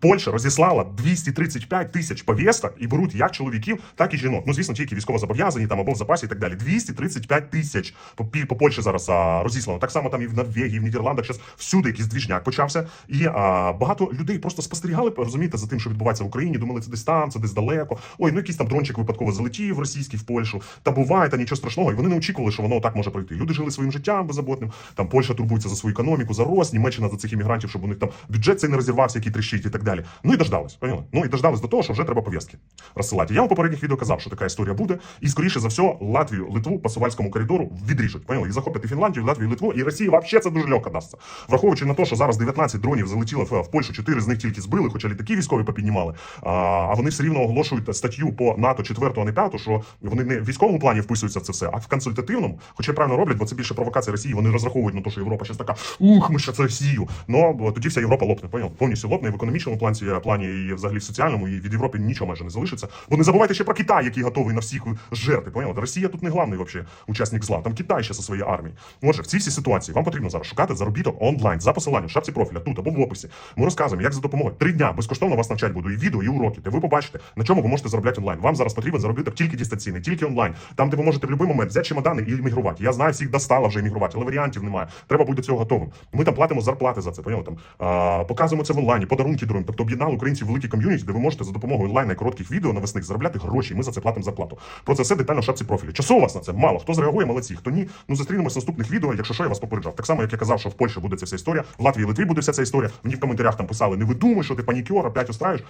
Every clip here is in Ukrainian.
Польща розіслала 235 тисяч повісток і беруть як чоловіків, так і жінок. Ну звісно, ті, які військово зобов'язані там або в запасі і так далі. 235 тисяч по, по Польщі зараз а, розіслано. Так само там і в Норвегії, і в Нідерландах. Зараз всюди якийсь двіжняк почався. І а, багато людей просто спостерігали, розумієте, за тим, що відбувається в Україні. Думали, це десь там, це десь далеко. Ой, ну якийсь там дрончик випадково залетів російський в Польщу. Та буває, та нічого страшного. І вони не очікували, що воно так може пройти. Люди жили своїм життям беззаботним. Там Польща турбується за свою економіку, за рост, Німеччина за цих іммігрантів, щоб у них там бюджет цей не розірвався, який тріщить і так далі. Ну і дождались, поняли? Ну і дождались до того, що вже треба пов'язки розсилати. Я у попередніх відео казав, що така історія буде, і скоріше за все, Латвію, Литву по Сувальському коридору відріжуть. Поняли? І захоплять і Фінляндію, і Латвію, і Литву, і Росії взагалі це дуже легко дасться. Враховуючи на те, що зараз 19 дронів залетіло в, Польщу, 4 з них тільки збили, хоча літаки військові попіднімали. А, вони все рівно оголошують статтю по НАТО 4, а не 5, що вони не в військовому плані вписуються в це все, а в консультативному, хоча правильно роблять, бо це більше провокація Росії. Вони розраховують на те, що Європа зараз така, ух, ми ще це Росію. Ну тоді вся Європа лопне, поняв? Повністю лопне і в економічному плані, плані і взагалі соціальному, і від Європи нічого майже не залишиться. Бо не забувайте ще про Китай, який готовий на всіх жерти. Поняли? Росія тут не головний вообще учасник зла. Там Китай ще зі своєю армією. Отже, в цій всій ситуації вам потрібно зараз шукати заробіток онлайн за посиланням в шапці профіля тут або в описі. Ми розказуємо, як за допомогою три дня безкоштовно вас навчать буду і відео, і уроки. Де ви побачите, на чому ви можете заробляти онлайн. Вам зараз потрібен заробіток тільки дистанційний, тільки онлайн. Там, де ви можете в будь-який момент взяти чемодани і іммігрувати. Я знаю, всіх достало вже іммігрувати, але варіантів немає. Треба бути до цього готовим. Ми там платимо зарплати за це. Поняли? Там а, показуємо це в онлайні, подарунки даруємо. Тобто об'єднали українців в великій ком'юніті, де ви можете за допомогою онлайна і коротких відео навесних заробляти гроші. Ми за це платимо зарплату. Про це все детально в шапці профілю. Часу у вас на це мало. Хто зреагує, молодці. Хто ні, ну зустрінемось в наступних відео. Якщо що, я вас попереджав. Так само, як я казав, що в Польщі буде ця вся історія, в Латвії Литві буде вся ця історія. Мені в коментарях там писали: не видумуй, що ти панікер, опять устраєш.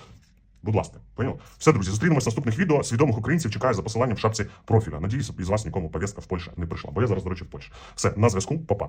Будь ласка, понял? Все, друзі, зустрінемось в наступних відео. Свідомих українців чекаю за посиланням в шапці профіля. Надіюсь, із вас нікому повістка в Польщі не прийшла. Бо я зараз, до речі, в Польщі. Все, на зв'язку, Па-па.